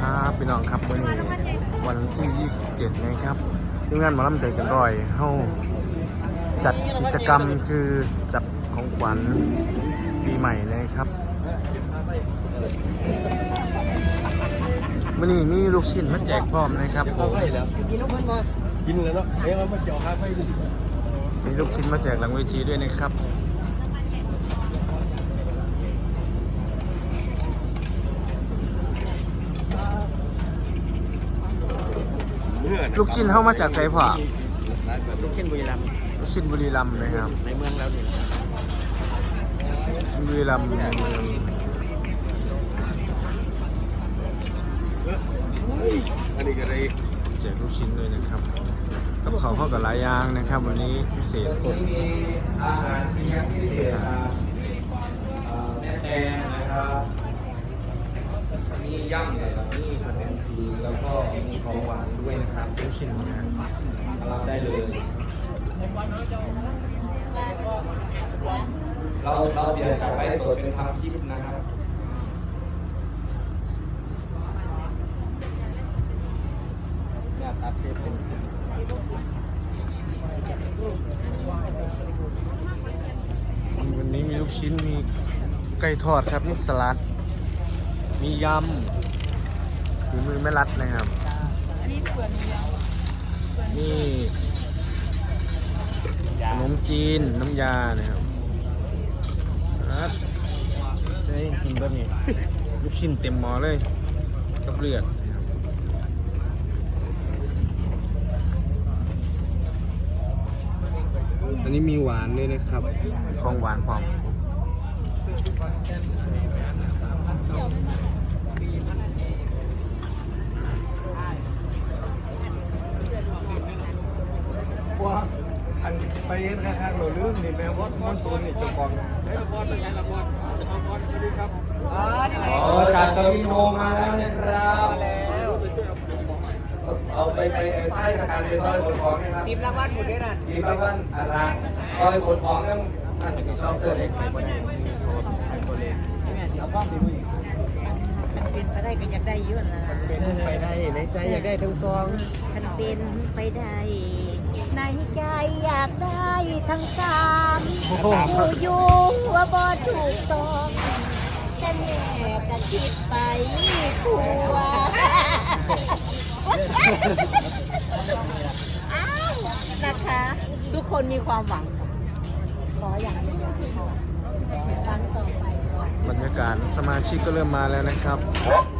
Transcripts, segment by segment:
ครับพี่น้องครับวันนี้วันที่ 27 นะครับทีมงานหมอลำใจกันร่อยเฮาจัดกิจกรรมคือจับของขวัญปีใหม่นะครับวันนี้มีลูกชิ้นมาแจกพร้อมนะครับผมกินแล้วเพิ่นมากินแล้วเนาะเอ้ยเอามาเจาะคาไฟดูมีลูกชิ้นมาแจกหลังเวทีด้วยนะครับ ลูกชิ้นเข้ามาจากไสผ่าลูกชิ้นบุรีรัมย์ลูกชิ้นบุรีรัมย์นะครับในเมืองแล้วนี่ลูกชิ้นบุรีรัมย์ในเมืองอันนี้ก็ได้แจกลูกชิ้นด้วยนะครับกับเขาวเข้ากับหลายอย่างนะครับ วันนี้พิเศษมีอาหารเลี้ยงพิเศษครับแม่แตงนะครับ มี ย่ำนะครับมีขนมจีนแล้วก็มีของหวานด้วยนะครับลูกชิ้นนะครับได้เลย เราเราเปลี่ยนจากไลฟ์สดเป็นทำคลิปนะครับเนี่ยตัดเป็นเป็นวันนี้มีลูกชิ้นมีไก่ทอดครับมีสลัด มียำฝีมือแม่รัดนะครับนี่ขนมจีนน้ำยานะครับครับจะให้กินแบบนี้ ลูกชิ้นเต็มหม้อเลยกับเลือดนะครับอันนี้มีหวานด้วยนะครับ ของหวานพร้อม ว่าอันไปเห็นข้างๆเราลืมนี่แม่วอดมอนตูนนี่เจ้าของเฮ้ยละครเป็นไงละครละครสวัสดีครับอ๋อนี่ไงอ๋อจากกวิโนมาแล้วนะครับมาแล้วเอาไปไปเออใช่สการไปซอยขนของนะครับทีมรางวัลหมดเลยนะสีประวันอะไรซอยขนของนั่นท่านชอบเกิดเล็กไปบ่ได้ไปบ่ได้เอาบ้องดีมึงมันเป็น ไปได้ก็อยากได้เยอะนะเป็นไปได้ในใจอยากได้ทั้งซองมันเป็นไปได้ในใจอยากได้ทั้งสามอยู่อยู่ว่าบ่ถูกต้องฉันแอบกันคิดไปทัวอ้าวนะคะ ทุกคนมีความหวังขออย่างเดียวฟังต่อไปบรรยากาศสมาชิกก็เริ่มมาแล้วนะครับส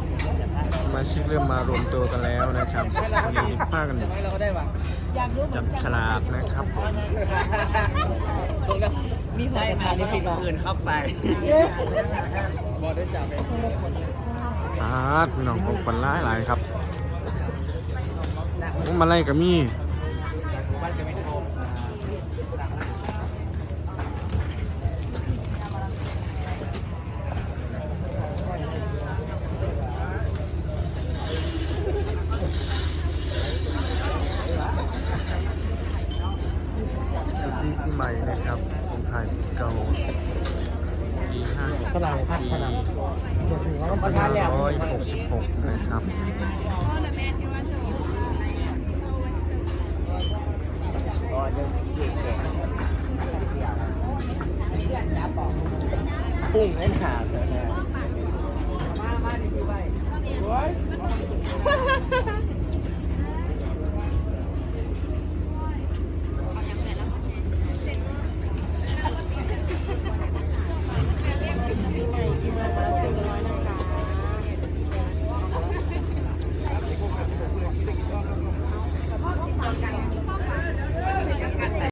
มาชิกเริ่มมารวมตัวกันแล้วนะครับวันนี้พากันเราได้ป่ะจับฉลากนะครับมีหัวกระทะไม่ติดหรออื่นเข้าไปบอได้จับเลยอาดพี่น้องของคนร้ายหลายครับโอ้มาไล่กับมี่ ฝรั่งพักฝรั่ง166 นะครับ ปุ้งแอนขาดเลยมามาดีไป